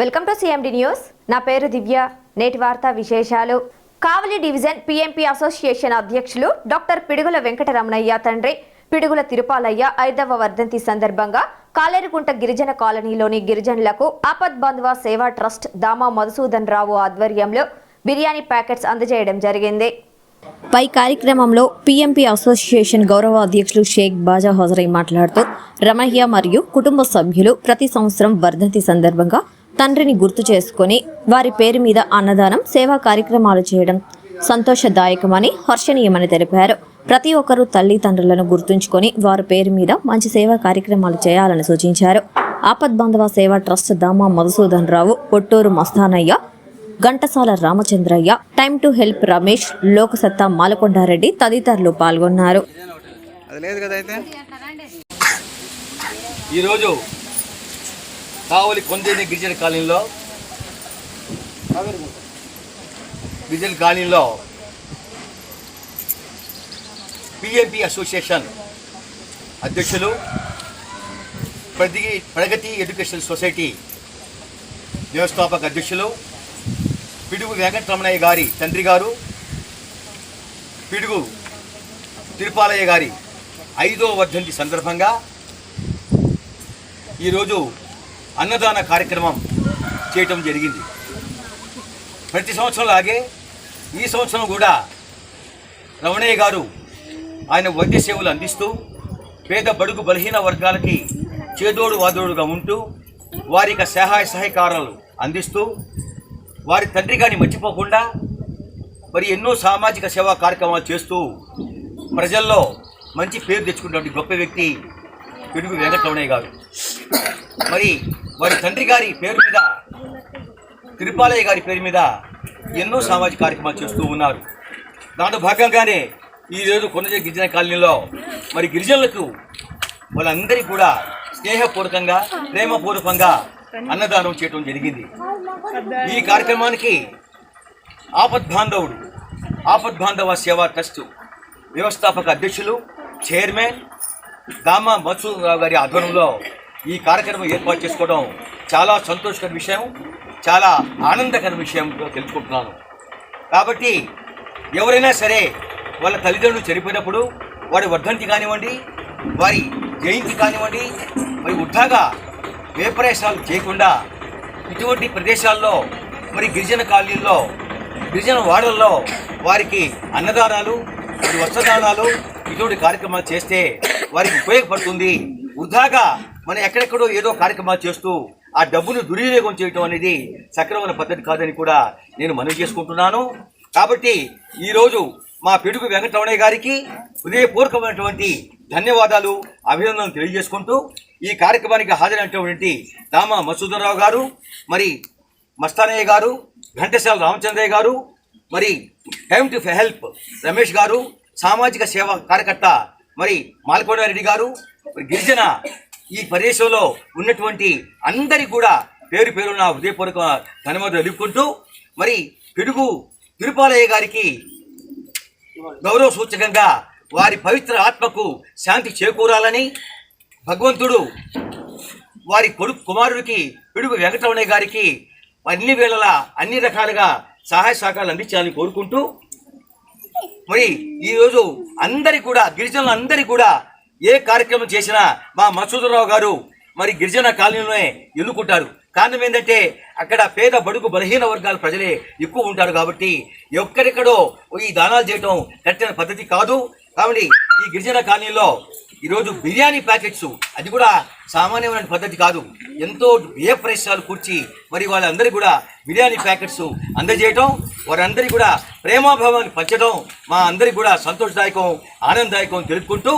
Welcome to CMD news నా పేరు దివ్య. నేటి వార్తా విశేషాలు. కావలి డివిజన్ పిఎంపి అసోసియేషన్ అధ్యక్షులు డాక్టర్ పిడుగుల వెంకటరమణయ్య తండ్రి పిడుగుల తిరుపాలయ్య ఐదవ వర్ధంతి సందర్భంగా కాలేరుకుంట గిరిజన కాలనీలోని గిరిజనులకు ఆపద్ బంధువ సేవా ట్రస్ట్ దామా మధుసూదన్ రావు ఆధ్వర్యంలో బిర్యానీ ప్యాకెట్స్ అందజేయడం జరిగింది. పై కార్యక్రమంలో పిఎంపి అసోసియేషన్ గౌరవ అధ్యక్షులు షేక్ బాజా హాజరై మాట్లాడుతూ రమయ్య మరియు కుటుంబ సభ్యులు ప్రతి సంవత్సరం వర్ధంతి సందర్భంగా తండ్రిని గుర్తు చేసుకొని వారి పేరు మీద అన్నదానం సేవా కార్యక్రమాలు చేయడం సంతోషదాయకమని హర్షణీయమని తెలిపారు. ప్రతి ఒక్కరూ తల్లిదండ్రులను గుర్తుంచుకొని వారి పేరు మీద మంచి సేవా కార్యక్రమాలు చేయాలని సూచించారు. Apadbandhava Seva trust Dama Madhusudan Rao Potturu Mastanaiah Ghantasala Ramachandraiah time to help Ramesh Loksatta Malakondareddy తదితరులు పాల్గొన్నారు. ఈరోజు కావలి కొందేని గిరిజన కాలనీలో గిరిజన కాలనీలో పిఎంపి అసోసియేషన్ అధ్యక్షులు ప్రతి ప్రగతి ఎడ్యుకేషన్ సొసైటీ వ్యవస్థాపక అధ్యక్షులు పిడుగు వెంకటరమణయ్య గారి తండ్రి గారు పిడుగు తిరుపాలయ్య గారి ఐదో వర్ధంతి సందర్భంగా ఈరోజు అన్నదాన కార్యక్రమం చేయటం జరిగింది. ప్రతి సంవత్సరం లాగే ఈ సంవత్సరం కూడా రమణయ్య గారు ఆయన వైద్య సేవలు అందిస్తూ పేద బడుగు బలహీన వర్గాలకి చేదోడు వాదోడుగా ఉంటూ వారి సహాయ సహకారాలు అందిస్తూ వారి తండ్రి గారిని మర్చిపోకుండా మరి ఎన్నో సామాజిక సేవా కార్యక్రమాలు చేస్తూ ప్రజల్లో మంచి పేరు తెచ్చుకున్నటువంటి గొప్ప వ్యక్తి పెనుగు వెంకటరమణయ్య గారు. మరి వారి తండ్రి గారి పేరు మీద తిరుపాలయ్య గారి పేరు మీద ఎన్నో సామాజిక కార్యక్రమాలు చేస్తూ ఉన్నారు. దాంట్లో భాగంగానే ఈరోజు కొండజే గిరిజన కాలనీలో మరి గిరిజనులకు వాళ్ళందరికీ కూడా స్నేహపూర్వకంగా ప్రేమపూర్వకంగా అన్నదానం చేయడం జరిగింది. ఈ కార్యక్రమానికి ఆపద్బాంధవుడు ఆపద్బాంధవ సేవా ట్రస్ట్ వ్యవస్థాపక అధ్యక్షులు చైర్మన్ దామా మత్సూద్ రావు గారి ఆధ్వర్యంలో ఈ కార్యక్రమం ఏర్పాటు చేసుకోవడం చాలా సంతోషకర విషయం చాలా ఆనందకర విషయం తెలుసుకుంటున్నాను. కాబట్టి ఎవరైనా సరే వాళ్ళ తల్లిదండ్రులు చనిపోయినప్పుడు వారి వర్ధంతి కానివ్వండి వారి జయంతి కానివ్వండి మరి వృద్ధాగా వేపరేషాలు చేయకుండా ఇటువంటి ప్రదేశాల్లో మరి గిరిజన కాలనీల్లో గిరిజన వాడల్లో వారికి అన్నదానాలు మరి వస్త్రదానాలు ఇటువంటి కార్యక్రమాలు చేస్తే వారికి ఉపయోగపడుతుంది. వృధాగా మనం ఎక్కడెక్కడో ఏదో కార్యక్రమాలు చేస్తూ ఆ డబ్బును దుర్వినియోగం చేయటం అనేది సక్రమైన పద్ధతి కాదని కూడా నేను మనవి చేసుకుంటున్నాను. కాబట్టి ఈరోజు మా పిడుగు వెంకటరమణయ్య గారికి హృదయపూర్వకమైనటువంటి ధన్యవాదాలు అభినందనలు తెలియజేసుకుంటూ ఈ కార్యక్రమానికి హాజరైనటువంటి దామా మసూదరావు గారు మరి మస్తానయ్య గారు ఘంటసాల రామచంద్రయ్య గారు మరి టైమ్ టు హెల్ప్ రమేష్ గారు సామాజిక సేవ కార్యకర్త మరి మాలకొండారెడ్డి గారు మరి గిరిజన ఈ ప్రదేశంలో ఉన్నటువంటి అందరి కూడా పేరు పేరు నా హృదయపూర్వక ధన్యవాదాలు తెలుపుకుంటూ మరి పిడుగు తిరుపాలయ్య గారికి గౌరవ సూచకంగా వారి పవిత్ర ఆత్మకు శాంతి చేకూరాలని భగవంతుడు వారి కొడుకు కుమారుడికి పిడుగు వెంకటరమణయ్య గారికి అన్ని వేళలా అన్ని రకాలుగా సహాయ సహకారాలు అందించాలని కోరుకుంటూ మరి ఈరోజు అందరి కూడా గిరిజనులందరి కూడా ఏ కార్యక్రమం చేసినా మా మసూదరావు గారు మరి గిరిజన కాలనీలోనే ఎన్నుకుంటారు. కారణం ఏంటంటే అక్కడ పేద బడుగు బలహీన వర్గాల ప్రజలే ఎక్కువ ఉంటారు కాబట్టి ఎక్కడెక్కడో ఈ దానాలు చేయటం కట్టిన పద్ధతి కాదు. కాబట్టి ఈ గిరిజన కాలనీలో ఈరోజు బిర్యానీ ప్యాకెట్స్ అది కూడా సామాన్యమైన పద్ధతి కాదు. ఎంతో వ్యయ ప్రదేశాలు కూర్చి మరి వాళ్ళందరికీ కూడా బిర్యానీ ప్యాకెట్స్ అందజేయటం వారందరికీ కూడా ప్రేమాభావాన్ని పంచడం మా అందరికీ కూడా సంతోషదాయకం ఆనందదాయకం తెలుపుకుంటూ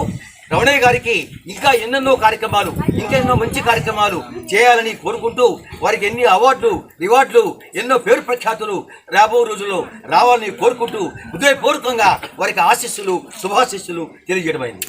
రమణయ్య గారికి ఇంకా ఎన్నెన్నో కార్యక్రమాలు ఇంకెన్నో మంచి కార్యక్రమాలు చేయాలని కోరుకుంటూ వారికి ఎన్ని అవార్డులు రివార్డులు ఎన్నో పేరు ప్రఖ్యాతులు రాబో రోజుల్లో రావాలని కోరుకుంటూ హృదయపూర్వకంగా వారికి ఆశీస్సులు శుభాశీస్సులు తెలియజేయడమైంది.